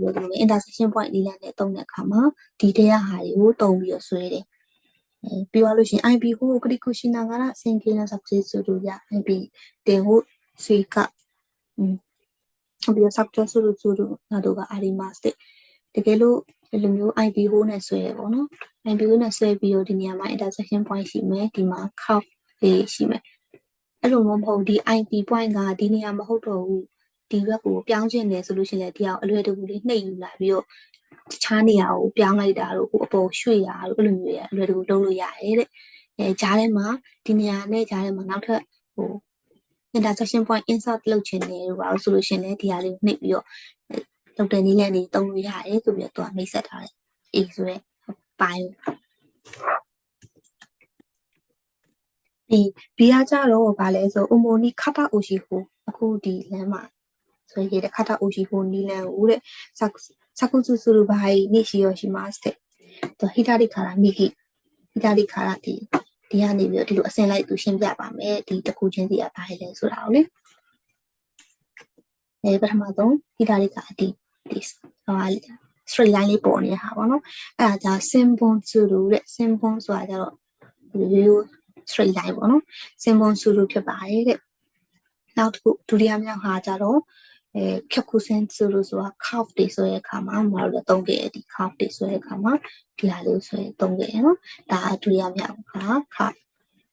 ပြောသလိုပဲ intersection point လေးလမ်းနဲ့တုံးတဲ့အခါမှာဒီတဲရဟာတွေကိုတုံးပြီးတော့ဆွဲတယ်အဲပြောရလို့ရှိရင် IP ကိုခရစ်ကိုရှိနာကရစင်ကေနာဆက်ဆေဆိုလို့ရ IP တင်ကိုဆွေကอืมပြီးတော့ subject ဆိုလို့ဆိုလို့နာတို့က arimas တဲ့တကယ်လို့ဒီလိုမျိုး IP ဟိုးနဲ့ဆွဲရပေါ့နော် IP ဟိုးနဲ့ဆွဲပြီးတော့ဒီနေရာမှာ intersection point ရှိမယ်ဒီမှာ curve လေးရှိမယ်အဲ့လိုမဟုတ်ဘူးဒီ IP point ကဒီနေရာမဟုတ်တော့ဘူး ဒီဘက်ကိုပြောင်းချင်တယ်ဆိုလို့ရှိရင်လည်းဒီအောင်အလွယ်တကူလေးနှိပ်ယူလာပြီးတော့တခြားနေရာကိုပြောင်းလိုက်တာတို့ကိုအပေါ်ရွှေ့ရတို့အဲ့လိုမျိုးရအလွယ်တကူလုပ်လို့ရတယ်တဲ့အဲဂျားထဲမှာဒီနေရာနဲ့ဂျားထဲမှာနောက်ထပ်ဟို intersection point insert လုပ်ချင်တယ်တို့ပါလို့ဆိုလို့ရှိရင်လည်းဒီဟာလေးကိုနှိပ်ပြီးတော့လုပ်တဲ့နည်းလမ်းလေးသုံးလို့ရတယ်ဆိုပြီးတော့သူကမိတ်ဆက်ထားတယ်အေးဆိုရဲပိုင်းဒီဘီယာကြတော့ဗာလဲဆိုအမိုနီခတာအိုရှိဟိုအခုဒီလမ်းမှာ ဆိုရေတခါတာ OG ကိုနီလန်ဦးတဲ့စကုစုစုလူဘာကြီးနေရှိရရှိမှာစတဲ့သူဟိတာတိခါရာမိကိဟိတာတိခါရာဒီဒီကနေပြီးတော့ဒီလိုအစင်လိုက်သူရှင်းပြပါမယ်ဒီတခုချင်းစီကဘာလဲဆိုတာကိုလေအဲပထမဆုံးဟိတာတိခါအတီဒီဟောလေ straight line လေးပေါ်နေတာပေါ့နော်အဲဒါကြောင့် symbol ဆိုလို့တဲ့ symbol ဆိုတာကြတော့ရိုးရိုး straight line ပေါ့နော် symbol ဆိုလို့ဖြစ်ပါတယ်တဲ့နောက်တစ်ခုဒုတိယမြောက်ဟာကြတော့ အဲဖြတ်ခုစင်းဆိုလို့ဆိုတာ curve တွေဆိုတဲ့အခါမှာမတော်လည်းသုံးခဲ့ဒီ curve တွေဆိုတဲ့အခါမှာဒီဟာလေးဆိုရင်သုံးခဲ့ရနော်ဒါဒုတိယမြောက်ဟာ curve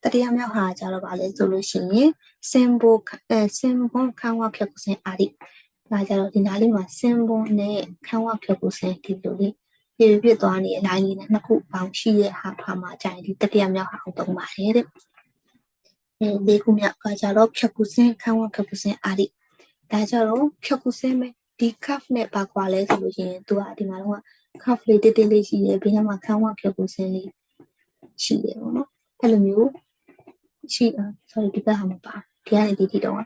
တတိယမြောက်ဟာကြတော့ဗာလဲဆိုလို့ရှိရင် symbol အဲ symbol ခံဝဖြတ်ခုစင်းအာဒီဒါကြတော့ဒီနားလေးမှာ symbol နဲ့ခံဝဖြတ်ခုစင်းဒီလိုလေးပြပြပြသွားနေတဲ့အ line လေးနဲ့နှစ်ခုပေါင်းရှိတဲ့ဟာဖာမှာကြာရင်ဒီတတိယမြောက်ဟာအောင်သုံးပါတယ်တဲ့အဲဒီခုမြောက်ကကြတော့ဖြတ်ခုစင်းခံဝဖြတ်ခုစင်းအာဒီ ဒါကြတော့ဖြတ်ခုစင်းမဲ့ဒီ cuff နဲ့ပါကွာလဲဆိုလို့ရှိရင်သူကဒီမှာတော့ cuff လေးတိတိလေးရှိတယ်ဘေးမှာခံဝဖြတ်ခုစင်းလေးရှိတယ်ပေါ့နော်အဲ့လိုမျိုးရှိอ่า sorry ဒီဘက်ဟာမပါဒီကနေဒီဒီတော့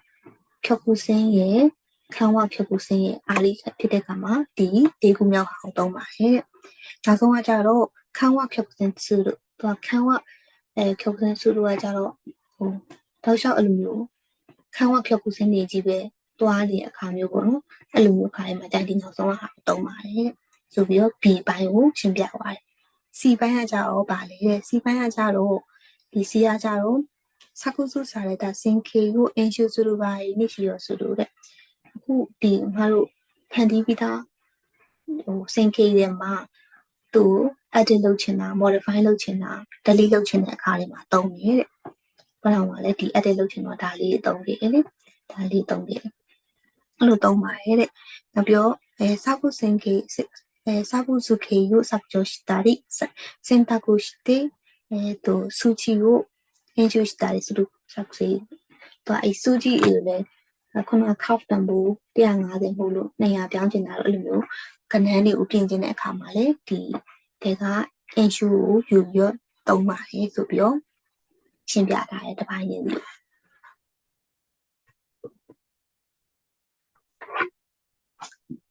ဖြတ်ခုစင်းရဲ့ခံဝဖြတ်ခုစင်းရဲ့အားလေးဖြစ်တဲ့အခါမှာဒီဒီခုမြောက်ဟာအောင်သုံးပါတယ်နောက်ဆုံးကကြတော့ခံဝဖြတ်ခုစင်းစုလို့သူကခံဝအဲဖြတ်ခုစင်းစုလို့ကကြတော့ဟိုတောက်လျှောက်အဲ့လိုမျိုးခံဝဖြတ်ခုစင်းနေကြီးပဲ သွားတဲ့အခါမျိုးပေါ့နော်အဲ့လိုမျိုးခါလေးမှာကြိုက်ဒီနောက်ဆုံးကဟာတုံးပါတယ်ဆိုပြီးတော့ B ပိုင်းကိုရှင်းပြသွားတယ် C ပိုင်းကကြတော့ဗာလေတဲ့ C ပိုင်းကကြတော့ဒီ C ကကြတော့စကုစုစာရတာစင်ကေကိုအင်ရှူစုလိုပါနေရှိရဆိုလို့တဲ့အခုဒီငါတို့ဖန်တီးပြီးသားဟိုစင်ကေတွေမှာသူ edit လုပ်ချင်တာ modify လုပ်ချင်တာ delete လုပ်ချင်တဲ့အခါတွေမှာသုံးနေတယ်။ဘာလို့လဲဒီ edit လုပ်ချင်တော့ဒါလေးသုံးနေတယ်လေ။ဒါလေးသုံးနေတယ် အဲ့လိုသုံးပါတယ်တဲ့နောက်ပြောအဲサブ線形えー、サブ付けを削除したり、選択して、えっ、と、数値を編集したりする作成。と、え、数字တွေလည်းခုနက curve တန်ဖိုး150မို့လို့200ပြောင်းကျင်တာတော့အဲ့လိုမျိုးကဏ္ဍတွေကိုပြင်ကျင်တဲ့အခါမှာလည်းဒီတေက issue ကိုယူပြီးတော့သုံးပါတယ်ဆိုပြီးတော့ရှင်းပြထားတဲ့တစ်ပိုင်းရင်းစီ